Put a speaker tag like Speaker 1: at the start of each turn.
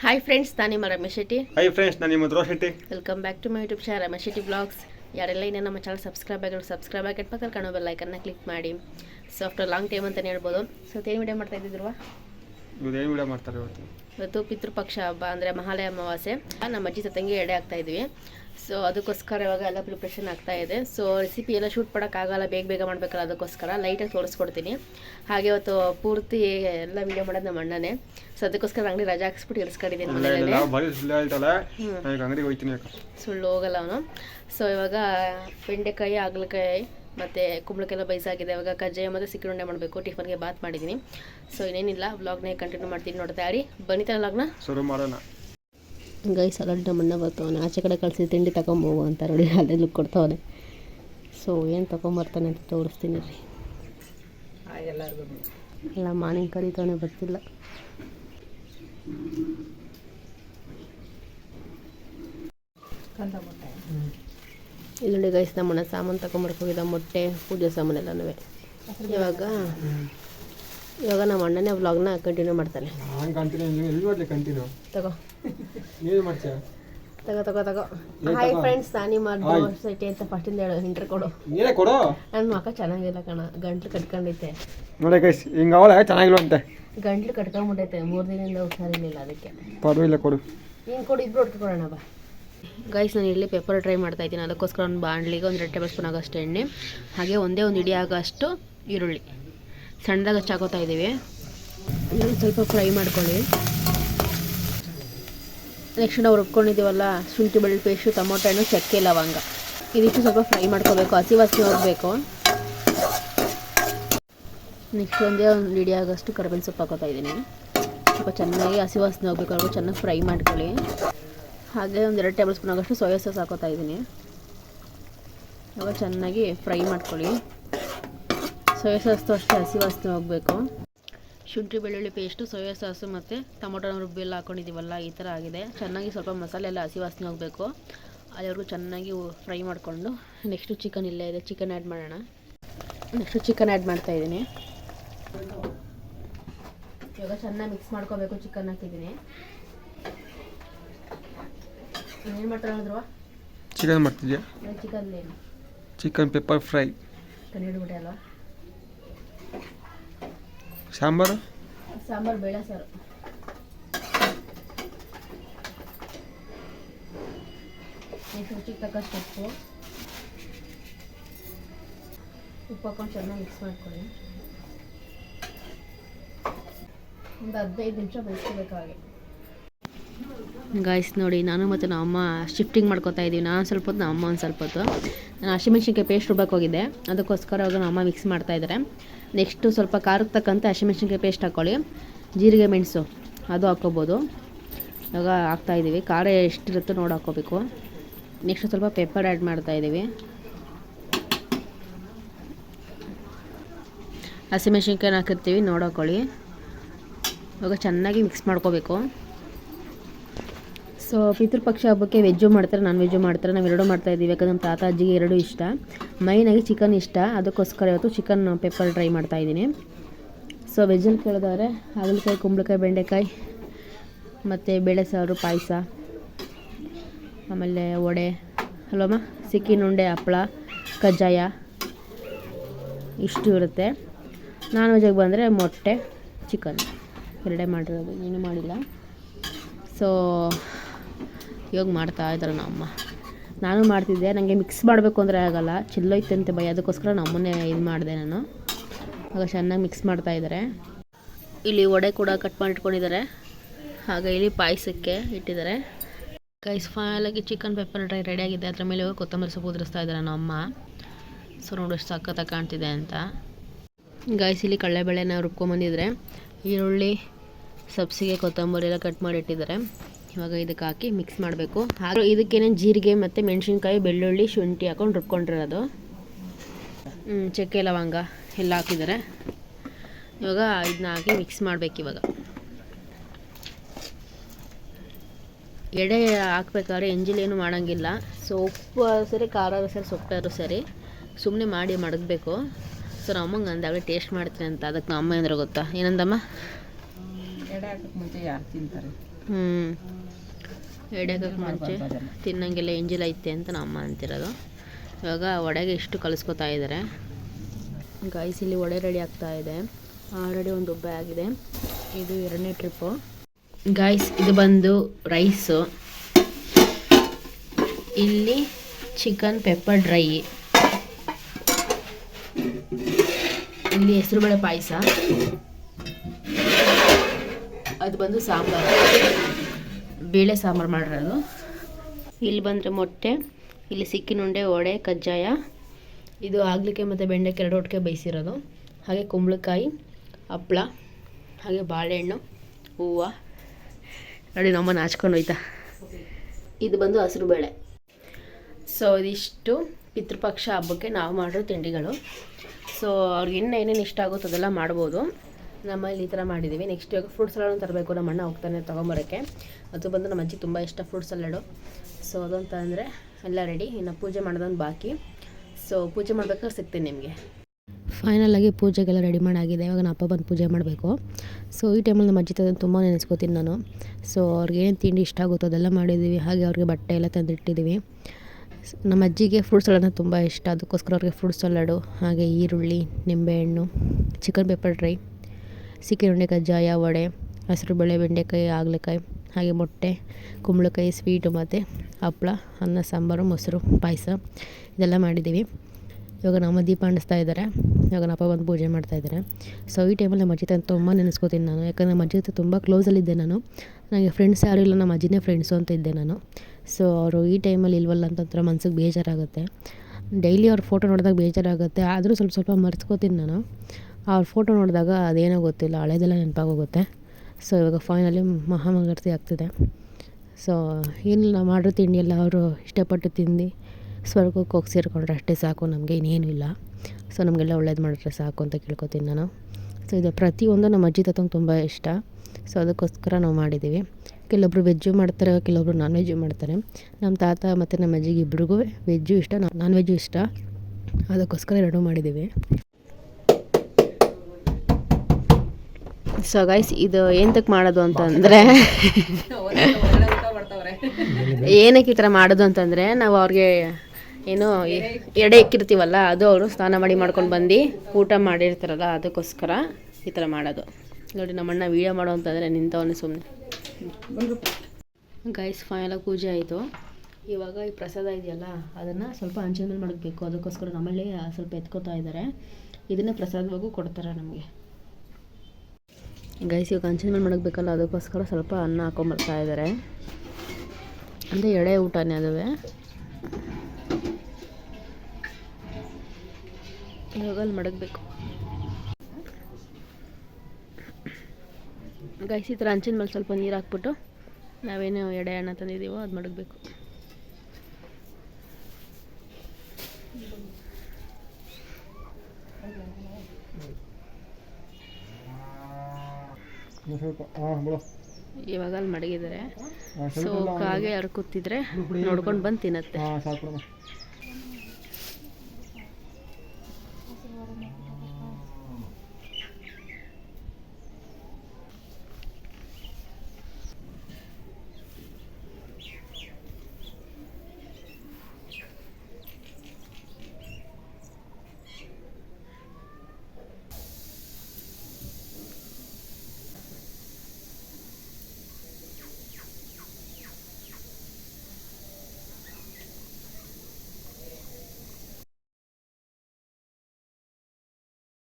Speaker 1: Hi friends ನಾನು ನಿಮ್ಮ Ramesh Shetty.
Speaker 2: Hi friends ನಾನು ನಿಮ್ಮ Dhruva Shetty
Speaker 1: welcome back to my YouTube channel Ramesh Shetty vlogs ಯಾರೆಲ್ಲ ಇನ್ನೂ ನಮ್ಮ ಚಾನಲ್ ಸಬ್ಸ್ಕ್ರೈಬ್ ಆಗಿರೋ ಸಬ್ಸ್ಕ್ರೈಬ್ ಆಗಿ ಪಕ್ಕದಲ್ಲಿ ಕಾಣೋ ಬೆಲ್ ಐಕನ್ನ ಕ್ಲಿಕ್ ಮಾಡಿ. ಸೊ ಆಫ್ಟರ್ ಲಾಂಗ್ ಟೈಮ್ ಅಂತಲೇ ಹೇಳ್ಬೋದು. ಸೊ ಏನು ವಿಡಿಯೋ ಮಾಡ್ತಾ
Speaker 2: ಇದ್ದಿದ್ರು ಏನು ವಿಡಿಯೋ ಮಾಡ್ತಾರೆ ಇವತ್ತು?
Speaker 1: ಇವತ್ತು ಪಿತೃಪಕ್ಷ ಹಬ್ಬ ಅಂದರೆ ಮಹಾಲಯ ಅಮಾವಾಸ್ಯೆ. ನಮ್ಮ ಅಜ್ಜಿ ತಂಗಿ ಎಡೆ ಆಗ್ತಾ ಇದ್ವಿ. ಸೊ ಅದಕ್ಕೋಸ್ಕರ ಇವಾಗ ಎಲ್ಲ ಪ್ರಿಪ್ರೇಷನ್ ಆಗ್ತಾ ಇದೆ. ಸೊ ರೆಸಿಪಿ ಎಲ್ಲ ಶೂಟ್ ಮಾಡೋಕ್ಕಾಗಲ್ಲ ಬೇಗ ಬೇಗ ಮಾಡಬೇಕಲ್ಲ ಅದಕ್ಕೋಸ್ಕರ. ಲೈಟಾಗಿ ತೋರಿಸ್ಕೊಡ್ತೀನಿ. ಹಾಗೆ ಇವತ್ತು ಪೂರ್ತಿ ಎಲ್ಲ ವಿಡಿಯೋ ಮಾಡೋದು ನಮ್ಮ ಅಣ್ಣನೇ. ಸೊ ಅದಕ್ಕೋಸ್ಕರ ಅಂಗಡಿ ರಜಾ ಹಾಕ್ಸ್ಬಿಟ್ಟು ಇಳಿಸ್ಕೊಂಡಿದ್ದೀನಿ ಮನೆಯಲ್ಲಿ
Speaker 2: ಸುಳ್ಳು
Speaker 1: ಹೋಗಲ್ಲ ಅವನು. ಸೊ ಇವಾಗ ಬೆಂಡೆಕಾಯಿ ಹಾಗಲಕಾಯಿ ಮತ್ತು ಕುಂಬಳಕ್ಕೆಲ್ಲ ಬೈಸಾಗಿದೆ ಇವಾಗ ಕಜ್ಜಾಯ ಮತ್ತು ಸಿಕ್ಕಿ ಉಂಡೆ ಮಾಡಬೇಕು ಟಿಫನ್ಗೆ ಬಾತ್ ಮಾಡಿದ್ದೀನಿ ಸೊ ಇನ್ನೇನಿಲ್ಲ ವ್ಲಾಗ್ನೇ ಕಂಟಿನ್ಯೂ ಮಾಡ್ತೀನಿ ನೋಡ್ತಾ ತಯಾರಿ ಬನ್ನಿತಾನೆ ವ್ಲಾಗ್ನ
Speaker 2: ಶುರು ಮಾಡೋಣ.
Speaker 1: ಗೈ ಸಲಾಡ್ ನಮ್ಮ ಅಣ್ಣ ಬರ್ತಾವನೆ. ಆಚೆ ಕಡೆ ಕಳಿಸಿ ತಿಂಡಿ ತಗೊಂಬೋ ಅಂತ ನೋಡಿ ಅಲ್ಲೇ ಲುಕ್ ಕೊಡ್ತಾವನೆ. ಸೊ ಏನು ತಗೊಂಬರ್ತಾನೆ ಅಂತ ತೋರಿಸ್ತೀನಿ ರೀ. ಎಲ್ಲ ಮಾರ್ನಿಂಗ್ ಕರೀತಾನೆ ಬರ್ತಿಲ್ಲ ಇಲ್ಲಿ ನೋಡಿ ಗೈಸ್ ನಮ್ಮಣ್ಣ ಸಾಮಾನು ತಗೊಂಬರ್ಕೋಗಿದ್ದ ಮೊಟ್ಟೆ ಪೂಜೆ ಸಾಮಾನೆಲ್ಲನೂ ಇವಾಗ ಇವಾಗ ನಮ್ಮ ಅಣ್ಣನೇ ವ್ಲಾಗ್ನ ಕಂಟಿನ್ಯೂ ಮಾಡ್ತಾನೆ. ತಗೋ. ತಗೋ ತಗೋ ತಗೋ. ಹಾಯ್ ಫ್ರೆಂಡ್ಸ್ ನಾನಿ
Speaker 2: Hi.
Speaker 1: ಮಾಡಿ ಸೈಟಿ ಅಂತ ಫಸ್ಟಿಂದ ಹೇಳು ಹಿಂಟ್ರ್ ಕೊಡು.
Speaker 2: ಕೊಡು?
Speaker 1: ನನ್ನ ಮಕ್ಕ ಚೆನ್ನಾಗಿಲ್ಲ ಕಣ ಗಂಟ್ಲು ಕಟ್ಕೊಂಡೈತೆ
Speaker 2: ನೋಡಿ ಗೈಸ್ ಹಿಂಗ ಅವಳ ಚೆನ್ನಾಗಿಲ್ಲ ಅಂತೆ?
Speaker 1: ಗಂಟ್ಲು ಕಟ್ಕೊಂಡ್ಬಿಟ್ಟೈತೆ ಮೂರು ದಿನದಿಂದ ಹುಷಾರಿರಲಿಲ್ಲ ಅದಕ್ಕೆ.
Speaker 2: ಪರವಾಗಿಲ್ಲ ಕೊಡು.
Speaker 1: ನೀನು ಕೊಡು ಇಬ್ರು ಹೊಡ್ಕೊಡೋಣ ಬಾ. ಗೈಸ್ ನಾನು ಇಲ್ಲಿ ಪೇಪರ್ ಟ್ರೈ ಮಾಡ್ತಾ ಇದ್ದೀನಿ. ಅದಕ್ಕೋಸ್ಕರ ಒಂದು ಬಾಣಲಿಗೆ ಒಂದು ಎರಡು ಟೇಬಲ್ ಸ್ಪೂನ್ ಆಗೋಷ್ಟು ಎಣ್ಣೆ, ಹಾಗೆ ಒಂದೇ ಒಂದು ಇಡಿ ಆಗೋಷ್ಟು ಈರುಳ್ಳಿ. ಸಣ್ಣದಾಗಿ ಹಚ್ಚಾಕೋತಾ ಇದ್ದೀವಿ. ಸ್ವಲ್ಪ ಫ್ರೈ ಮಾಡ್ಕೊಳ್ಳಿ. ನೆಕ್ಸ್ಟ್ ನಾವು ರುಬ್ಕೊಂಡಿದ್ದೀವಲ್ಲ, ಶುಂಠಿ ಬೆಳ್ಳುಳ್ಳಿ ಪೇಸ್ಟು ಟೊಮೊಟೊ ಹಣ್ಣು, ಚಕ್ಕೆ, ಲವಂಗ. ಇದಿಷ್ಟು ಸ್ವಲ್ಪ ಫ್ರೈ ಮಾಡ್ಕೋಬೇಕು ಹಸಿ ವಾಸನೆ ಹೋಗಬೇಕು ನೆಕ್ಸ್ಟ್ ಒಂದೇ ಒಂದು ಇಡಿ ಆಗೋಷ್ಟು ಕರ್ಬೇವಿನ ಸೊಪ್ಪು ಹಾಕೋತಾ ಇದ್ದೀನಿ. ಸ್ವಲ್ಪ ಚೆನ್ನಾಗಿ ಹಸಿ ವಾಸನೆ ಹೋಗ್ಬೇಕು ಚೆನ್ನಾಗಿ ಫ್ರೈ ಮಾಡ್ಕೊಳ್ಳಿ. ಹಾಗೆ ಒಂದು ಎರಡು ಟೇಬಲ್ ಸ್ಪೂನ್ ಆಗೋಷ್ಟು ಸೋಯಾ ಸಾಸ್ ಹಾಕೋತಾ ಇದ್ದೀನಿ. ಇವಾಗ ಚೆನ್ನಾಗಿ ಫ್ರೈ ಮಾಡ್ಕೊಳ್ಳಿ. ಸೋಯಾ ಸಾಸ್ ಅಷ್ಟೇ ಹಸಿ ವಾಸನೆ ಹೋಗಬೇಕು. ಶುಂಠಿ, ಬೆಳ್ಳುಳ್ಳಿ ಪೇಸ್ಟು ಸೋಯಾ ಸಾಸು ಮತ್ತು ಟೊಮೊಟೊ ರುಬ್ಬಿ ಎಲ್ಲ ಹಾಕೊಂಡಿದ್ದೀವಲ್ಲ, ಈ ಥರ ಆಗಿದೆ. ಚೆನ್ನಾಗಿ ಸ್ವಲ್ಪ ಮಸಾಲೆ ಎಲ್ಲ ಹಸಿ ವಾಸನೆ ಹೋಗಬೇಕು. ಅಲ್ಲಿವರೆಗೂ ಚೆನ್ನಾಗಿ ಫ್ರೈ ಮಾಡಿಕೊಂಡು ನೆಕ್ಸ್ಟು ಚಿಕನ್ ಇಲ್ಲೇ ಇದೆ ಚಿಕನ್ ಆ್ಯಡ್ ಮಾಡೋಣ. ನೆಕ್ಸ್ಟು ಚಿಕನ್ ಆ್ಯಡ್ ಮಾಡ್ತಾ ಇದ್ದೀನಿ. ಇವಾಗ ಚೆನ್ನಾಗಿ ಮಿಕ್ಸ್ ಮಾಡ್ಕೋಬೇಕು ಚಿಕನ್ ಹಾಕಿದ್ದೀನಿ. ಏನು ಮಾಡ್ತಾರೆ ಹೇಳಿದ್ರು
Speaker 2: ಚಿಕನ್ ಮಾಡ್ತಿದ್ಯಾ?
Speaker 1: ಚಿಕನ್ ಏನು?
Speaker 2: Chicken pepper fry.
Speaker 1: ಕಂಡಿಡ್ಬಿಟ್ಟೆ ಅಲ್ವಾ?
Speaker 2: ಸಾಂಬಾರು?
Speaker 1: ಸಾಂಬಾರು ಬೇಳೆ ಸಾರು. ರುಚಿಗೆ ತಕ್ಕಷ್ಟು ಉಪ್ಪು. ಉಪ್ಪು ಹಾಕೊಂಡು ಚೆನ್ನಾಗಿ ಮಿಕ್ಸ್ ಮಾಡ್ಕೊಳ್ಳಿ. ಒಂದು ಹದಿನೈದು ನಿಮಿಷ ಬೇಯಿಸ್ಕೋಬೇಕು ಹಾಗೆ. ಗಾಯ್ಸ್ ನೋಡಿ, ನಾನು ಮತ್ತು ನಮ್ಮ ಅಮ್ಮ ಶಿಫ್ಟಿಂಗ್ ಮಾಡ್ಕೊತಾ ಇದ್ದೀವಿ ನಾನು ಸ್ವಲ್ಪ ಹೊತ್ತು, ನಮ್ಮ ಅಮ್ಮ ಒಂದು ಸ್ವಲ್ಪ ಹೊತ್ತು. ನಾನು ಹಸಿಮೆಣ್ಸಿನ್ಕಾಯಿ ಪೇಸ್ಟ್ ರುಬ್ಬಕ್ಕೆ ಹೋಗಿದ್ದೆ. ಅದಕ್ಕೋಸ್ಕರ ಅವಾಗ ನಮ್ಮ ಅಮ್ಮ ಮಿಕ್ಸ್ ಮಾಡ್ತಾ ಇದ್ದಾರೆ ನೆಕ್ಸ್ಟು ಸ್ವಲ್ಪ ಖಾರಕ್ಕೆ ತಕ್ಕಂತೆ ಹಸಿಮೆಣ್ಸಿನ್ಕಾಯಿ ಪೇಸ್ಟ್ ಹಾಕ್ಕೊಳ್ಳಿ ಜೀರಿಗೆ, ಮೆಣಸು, ಅದು ಹಾಕ್ಕೋಬೋದು. ಇವಾಗ ಹಾಕ್ತಾಯಿದ್ದೀವಿ ಖಾರ ಎಷ್ಟಿರುತ್ತೋ ನೋಡಿ ಹಾಕ್ಕೋಬೇಕು. ನೆಕ್ಸ್ಟ್ ಸ್ವಲ್ಪ ಪೆಪ್ಪರ್ ಆ್ಯಡ್ ಮಾಡ್ತಾ ಇದ್ದೀವಿ ಹಸಿಮೆಣ್ಸಿನ್ಕಾಯಿ ಹಾಕಿರ್ತೀವಿ ಹಾಕ್ಕೊಳ್ಳಿ ಇವಾಗ ಚೆನ್ನಾಗಿ ಮಿಕ್ಸ್ ಮಾಡ್ಕೋಬೇಕು. ಸೊ ಪಿತೃಪಕ್ಷ ಹಬ್ಬಕ್ಕೆ ವೆಜ್ಜು ಮಾಡ್ತಾರೆ ನಾನ್ ವೆಜ್ಜು ಮಾಡ್ತಾರೆ. ನಾವು ಎರಡೂ ಮಾಡ್ತಾ ಇದ್ದೀವಿ. ಯಾಕಂದ್ರೆ ನಮ್ಮ ತಾತ ಅಜ್ಜಿಗೆ ಎರಡೂ ಇಷ್ಟ. ಮೈನಾಗಿ ಚಿಕನ್ ಇಷ್ಟ. ಅದಕ್ಕೋಸ್ಕರ ಇವತ್ತು ಚಿಕನ್ ಪೆಪ್ಪರ್ ಡ್ರೈ ಮಾಡ್ತಾ ಇದ್ದೀನಿ. ಸೊ ವೆಜ್ಜಲ್ಲಿ ಕೇಳಿದವ್ರೆ, ಹಾಗಲಕಾಯಿ, ಕುಂಬಳಕಾಯಿ, ಬೆಂಡೆಕಾಯಿ, ಮತ್ತು ಬೇಳೆ ಸಾರು, ಪಾಯಸ, ಆಮೇಲೆ ವಡೆ. ಅಲ್ವಮ್ಮ? ಸಿಕ್ಕಿನುಂಡೆ ಹಪ್ಪಳ ಕಜ್ಜಾಯ, ಇಷ್ಟು ಇರುತ್ತೆ. ನಾನ್ ವೆಜ್ಜಿಗೆ ಬಂದರೆ ಮೊಟ್ಟೆ ಚಿಕನ್ ಎರಡೇ ಮಾಡಿರೋದು. ಏನೂ ಮಾಡಿಲ್ಲ. ಸೊ ಇವಾಗ ಮಾಡ್ತಾ ಇದ್ದಾರೆ ನಮ್ಮಮ್ಮ ನಾನು ಮಾಡ್ತಿದ್ದೆ ನನಗೆ ಮಿಕ್ಸ್ ಮಾಡಬೇಕು ಅಂದರೆ ಆಗೋಲ್ಲ. ಚಿಲ್ಲೋಯ್ತಂತೆ ಭಯ. ಅದಕ್ಕೋಸ್ಕರ ನಮ್ಮನ್ನೇ ಇದು ಮಾಡಿದೆ ನಾನು. ಆಗ ಚೆನ್ನಾಗಿ ಮಿಕ್ಸ್ ಮಾಡ್ತಾ ಇದ್ದಾರೆ ಇಲ್ಲಿ ವಡೆ ಕೂಡ ಕಟ್ ಮಾಡಿಟ್ಕೊಂಡಿದ್ದಾರೆ ಹಾಗೆ ಇಲ್ಲಿ ಪಾಯಸಕ್ಕೆ ಇಟ್ಟಿದ್ದಾರೆ ಗೈಸ್ ಫೈನಲಾಗಿ ಚಿಕನ್ ಪೆಪ್ಪರ್ ಡ್ರೈ ರೆಡಿಯಾಗಿದೆ ಅದ್ರ ಮೇಲೆ ಕೊತ್ತಂಬರಿ ಸೊಪ್ಪು ಉದುರಿಸ್ತಾ ಇದ್ದಾರೆ ನಮ್ಮ ಸೊ ನೋಡಿ ಎಷ್ಟು ಕಾಣ್ತಿದೆ ಅಂತ. ಗೈಸ್ ಇಲ್ಲಿ ಕಡಲೆಬೇಳೆನ ರುಬ್ಕೊಂಬಂದಿದ್ರೆ ಈರುಳ್ಳಿ, ಸಬ್ಸಿಗೆ, ಕೊತ್ತಂಬರಿ ಎಲ್ಲ ಕಟ್ ಮಾಡಿ ಇಟ್ಟಿದ್ದಾರೆ ಇವಾಗ ಇದಕ್ಕೆ ಹಾಕಿ ಮಿಕ್ಸ್ ಮಾಡಬೇಕು. ಹಾಗೆ ಇದಕ್ಕೇನೇನು ಜೀರಿಗೆ ಮತ್ತು ಮೆಣಸಿನ್ಕಾಯಿ ಬೆಳ್ಳುಳ್ಳಿ ಶುಂಠಿ ಹಾಕೊಂಡು ರುಬ್ಕೊಂಡಿರೋದು. ಚಕ್ಕೆ ಲವಂಗ ಎಲ್ಲ ಹಾಕಿದ್ದಾರೆ. ಇವಾಗ ಇದನ್ನ ಹಾಕಿ ಮಿಕ್ಸ್ ಮಾಡಬೇಕು ಇವಾಗ. ಎಡೆ ಹಾಕ್ಬೇಕಾದ್ರೆ ಎಂಜಿಲ್ ಏನು ಮಾಡೋಂಗಿಲ್ಲ. ಸೊ ಉಪ್ಪು ಸರಿ ಖಾರ ಸರಿ ಸೊಪ್ಪಾರು ಸರಿ ಸುಮ್ಮನೆ ಮಾಡಿ ಮಡಗಬೇಕು. ಸೊ ನಮ್ಮ ಅಮ್ಮಂಗೆ ಅಂದಾಗಲೇ ಟೇಸ್ಟ್ ಮಾಡ್ತೀನಿ ಅಂತ. ಅದಕ್ಕೆ ನಮ್ಮ ಅಮ್ಮ ಏನಾರ ಗೊತ್ತಾ? ಏನಂದಮ್ಮ?
Speaker 3: ಎಡೆ ಹಾಕಕ್ಕೆ ಮುಂಚೆ ಯಾರು ತಿಂತಾರೆ?
Speaker 1: ಹ್ಞೂ ಎಡೆಗಕ್ಕೆ ಮುಂಚೆ ತಿನ್ನಂಗೆಲ್ಲ ಎಂಜಿಲ್ ಐತೆ ಅಂತ ನಮ್ಮ ಅಂತಿರೋದು. ಇವಾಗ ಒಡೆಗೆ ಇಷ್ಟು ಕಲಿಸ್ಕೊತಾ ಇದ್ದಾರೆ ಗಾಯ್ಸ್ ಇಲ್ಲಿ ವಡೆ ರೆಡಿ ಆಗ್ತಾ ಇದೆ. ಆಲ್ರೆಡಿ ಒಂದು ಉಬ್ಬೆ ಆಗಿದೆ. ಇದು ಎರಡನೇ ಟ್ರಿಪ್ಪು ಗಾಯ್ಸ್ ಇದು ಬಂದು ರೈಸು ಇಲ್ಲಿ ಚಿಕನ್ ಪೆಪ್ಪರ್ ಡ್ರೈ ಇಲ್ಲಿ ಹೆಸರುಬೇಳೆ ಪಾಯಸ. ಅದು ಬಂದು ಸಾಂಬಾರು. ಬೇಳೆ ಸಾಂಬಾರು ಮಾಡಿರೋದು ಇಲ್ಲಿ ಬಂದರೆ ಮೊಟ್ಟೆ ಇಲ್ಲಿ ಸಿಕ್ಕಿನ ಉಂಡೆ ವಡೆ ಕಜ್ಜಾಯ. ಇದು ಆಗ್ಲಿಕ್ಕೆ ಮತ್ತು ಬೆಂಡೆಕ್ಕೆ ಎರಡು ಒಟ್ಟಿಗೆ ಬೇಯಿಸಿರೋದು. ಹಾಗೆ ಕುಂಬಳಕಾಯಿ ಹಪ್ಪಳ ಹಾಗೆ ಬಾಳೆಹಣ್ಣು ಹೂವು. ನೋಡಿ ನಮ್ಮ ನಾಚ್ಕೊಂಡು ಹೋಯ್ತಾ. ಇದು ಬಂದು ಹಸಿರು ಬೇಳೆ. ಸೊ ಇದಿಷ್ಟು ಪಿತೃಪಕ್ಷ ಹಬ್ಬಕ್ಕೆ ನಾವು ಮಾಡಿರೋ ತಿಂಡಿಗಳು. ಸೊ ಅವ್ರಿಗೆ ಇನ್ನೇನೇನು ಇಷ್ಟ ಆಗುತ್ತೋ ಅದೆಲ್ಲ ಮಾಡ್ಬೋದು. ನಮ್ಮಲ್ಲಿ ಈ ಥರ ಮಾಡಿದ್ದೀವಿ. ನೆಕ್ಸ್ಟ್ ಇವಾಗ ಫ್ರೂಟ್ ಸಲಾಡನ್ನು ತರಬೇಕು. ನಮ್ಮ ಅಣ್ಣ ಹೋಗ್ತಾನೆ ತೊಗೊಂಬರೋಕ್ಕೆ. ಅದು ಬಂದು ನಮ್ಮ ಅಜ್ಜಿ ತುಂಬ ಇಷ್ಟ ಫ್ರೂಟ್ ಸಲಾಡು ಸೊ ಅದಂತ ಅಂದರೆ ಎಲ್ಲ ರೆಡಿ ಇನ್ನು ಪೂಜೆ ಮಾಡೋದೊಂದು ಬಾಕಿ. ಸೊ ಪೂಜೆ ಮಾಡ್ಬೇಕಾದ್ರೆ ಸಿಗ್ತೀನಿ ನಿಮಗೆ. ಫೈನಲಾಗಿ ಪೂಜೆಗೆಲ್ಲ ರೆಡಿ ಮಾಡಾಗಿದೆ. ಇವಾಗ ನಮ್ಮ ಅಪ್ಪ ಬಂದು ಪೂಜೆ ಮಾಡಬೇಕು. ಸೊ ಈ ಟೈಮಲ್ಲಿ ನಮ್ಮ ಅಜ್ಜಿ ತಂದು ತುಂಬ ನೆನೆಸ್ಕೋತೀನಿ ನಾನು. ಸೊ ಅವ್ರಿಗೆ ಏನು ತಿಂಡಿ ಇಷ್ಟ ಆಗುತ್ತೋ ಅದೆಲ್ಲ ಮಾಡಿದ್ದೀವಿ. ಹಾಗೆ ಅವ್ರಿಗೆ ಬಟ್ಟೆ ಎಲ್ಲ ತಂದಿಟ್ಟಿದ್ದೀವಿ. ನಮ್ಮ ಅಜ್ಜಿಗೆ ಫ್ರೂಟ್ ಸಲಾಡನ್ನ ತುಂಬ ಇಷ್ಟ. ಅದಕ್ಕೋಸ್ಕರ ಅವ್ರಿಗೆ ಫ್ರೂಟ್ ಸಲಾಡು ಹಾಗೆ ಈರುಳ್ಳಿ, ನಿಂಬೆಹಣ್ಣು ಚಿಕನ್ ಪೆಪ್ಪರ್ ಡ್ರೈ ಸಿಕ್ಕಿ ಉಂಡೆ ಕಜ್ಜಾಯ ವಡೆ, ಹಸಿರು, ಬೇಳೆ, ಬೆಂಡೆಕಾಯಿ ಹಾಗಲಕಾಯಿ ಹಾಗೆ ಮೊಟ್ಟೆ, ಕುಂಬಳಕಾಯಿ ಸ್ವೀಟು ಮತ್ತು ಹಪ್ಪಳ ಅನ್ನ, ಸಾಂಬಾರು, ಮೊಸರು, ಪಾಯಸ, ಇದೆಲ್ಲ ಮಾಡಿದ್ದೀವಿ. ಇವಾಗ ನಮ್ಮ ದೀಪ ಅಣಿಸ್ತಾ ಇದ್ದಾರೆ. ಇವಾಗ ನಮ್ಮ ಅಪ್ಪ ಬಂದು ಪೂಜೆ ಮಾಡ್ತಾ ಇದ್ದಾರೆ. ಸೊ ಈ ಟೈಮಲ್ಲಿ ನಮ್ಮ ಅಜ್ಜಿ ತಂದು ತುಂಬ ನೆನೆಸ್ಕೋತೀನಿ ನಾನು. ಯಾಕಂದರೆ ನಮ್ಮ ಅಜ್ಜಿ ತುಂಬ ಕ್ಲೋಸಲ್ಲಿದ್ದೆ ನಾನು. ನನಗೆ ಫ್ರೆಂಡ್ಸ್ ಯಾರೂ ಇಲ್ಲ, ನಮ್ಮ ಅಜ್ಜಿನೇ ಫ್ರೆಂಡ್ಸು ಅಂತ ಇದ್ದೆ ನಾನು. ಸೊ ಅವರು ಈ ಟೈಮಲ್ಲಿ ಇಲ್ವಲ್ಲ ಅಂತಂದ್ರೆ ಮನ್ಸಿಗೆ ಬೇಜಾರಾಗುತ್ತೆ. ಡೈಲಿ ಅವ್ರ ಫೋಟೋ ನೋಡಿದಾಗ ಬೇಜಾರಾಗುತ್ತೆ. ಆದರೂ ಸ್ವಲ್ಪ ಸ್ವಲ್ಪ ಮರ್ತ್ಕೋತೀನಿ ನಾನು. ಅವ್ರ ಫೋಟೋ ನೋಡಿದಾಗ ಅದೇನೋ ಗೊತ್ತಿಲ್ಲ, ಹಳೇದೆಲ್ಲ ನೆನಪಾಗೋಗುತ್ತೆ. ಸೊ ಇವಾಗ ಫೈನಲಿ ಮಹಾಮಗರ್ತಿ ಆಗ್ತಿದೆ. ಸೊ ಏನಿಲ್ಲ, ನಾವು ಮಾಡಿರೋ ತಿಂಡಿ ಎಲ್ಲ ಅವರು ಇಷ್ಟಪಟ್ಟು ತಿಂದು ಸ್ವರ್ಗಕ್ಕೆ ಹೋಗಿ ಸೇರಿಕೊಂಡ್ರೆ ಅಷ್ಟೇ ಸಾಕು, ನಮಗೆ ಇನ್ನೇನು ಇಲ್ಲ. ಸೊ ನಮಗೆಲ್ಲ ಒಳ್ಳೇದು ಮಾಡಿದ್ರೆ ಸಾಕು ಅಂತ ಕೇಳ್ಕೊತೀನಿ ನಾನು. ಸೊ ಇದು ಪ್ರತಿಯೊಂದು ನಮ್ಮ ಅಜ್ಜಿ ತಾತಂಗೆ ತುಂಬ ಇಷ್ಟ. ಸೊ ಅದಕ್ಕೋಸ್ಕರ ನಾವು ಮಾಡಿದ್ದೀವಿ ಕೆಲವೊಬ್ರು ವೆಜ್ಜು ಮಾಡ್ತಾರೆ, ಕೆಲವೊಬ್ರು ನಾನ್ ವೆಜ್ಜು ಮಾಡ್ತಾರೆ. ನಮ್ಮ ತಾತ ಮತ್ತು ನಮ್ಮ ಅಜ್ಜಿಗೆ ಇಬ್ರಿಗೂ ವೆಜ್ಜು ಇಷ್ಟ ನಾನ್ ವೆಜ್ಜು ಇಷ್ಟ. ಅದಕ್ಕೋಸ್ಕರ ಎರಡೂ ಮಾಡಿದ್ದೀವಿ ಸೊ ಗೈಸ್ ಇದು ಎಂತಕ್ಕೆ ಮಾಡೋದು ಅಂತಂದರೆ ಏನಕ್ಕೆ ಈ ಥರ ಮಾಡೋದು ಅಂತಂದರೆ, ನಾವು ಅವ್ರಿಗೆ ಏನು ಎಡೆ ಇಕ್ಕಿರ್ತೀವಲ್ಲ, ಅದು ಅವರು ಸ್ನಾನ ಮಾಡಿ ಮಾಡ್ಕೊಂಡು ಬಂದು ಊಟ ಮಾಡಿರ್ತಾರಲ್ಲ, ಅದಕ್ಕೋಸ್ಕರ ಈ ಥರ ಮಾಡೋದು. ನೋಡಿ ನಮ್ಮಣ್ಣ ವೀಡಿಯೋ ಮಾಡೋ ಅಂತಂದರೆ ನಿಂತವನು ಸುಮ್ಮನೆ ಗೈಸ್ ಫೈನಲ್ ಪೂಜೆ ಆಯಿತು. ಇವಾಗ ಈ ಪ್ರಸಾದ ಇದೆಯಲ್ಲ, ಅದನ್ನು ಸ್ವಲ್ಪ ಮೇಲೆ ಮಾಡಬೇಕು ಅದಕ್ಕೋಸ್ಕರ ನಮ್ಮಲ್ಲಿ ಸ್ವಲ್ಪ ಎತ್ಕೋತಾ ಇದ್ದಾರೆ. ಇದನ್ನೇ ಪ್ರಸಾದವಾಗೂ ಕೊಡ್ತಾರೆ ನಮಗೆ. ಗೈಸ್, ಇವಾಗ ಹಂಚಿನ ಮೇಲೆ ಮಡಗಬೇಕಲ್ಲ ಅದಕ್ಕೋಸ್ಕರ ಸ್ವಲ್ಪ ಅನ್ನ ಹಾಕೊಂಬರ್ತಾ ಇದ್ದಾರೆ ಅಂದರೆ ಎಳೆ ಊಟನೇ ಅದುವೆ. ಇವಾಗ ಅಲ್ಲಿ ಮಡಗಬೇಕು ಗೈಸ್, ಈ ಥರ ಹಂಚಿನ ಮೇಲೆ ಸ್ವಲ್ಪ ನೀರು ಹಾಕ್ಬಿಟ್ಟು ನಾವೇನು ಎಡೆ ಅನ್ನ ತಂದಿದ್ದೀವೋ ಅದು ಮಡಗಬೇಕು ಇವಾಗ ಅಲ್ಲಿ ಮಡಗಿದ್ದಾರೆ ಸೊ ಕಾಗೆ ಯಾರು ಕೂತಿದ್ರೆ ನೋಡ್ಕೊಂಡು ಬಂದು ತಿನ್ನತ್ತೆ.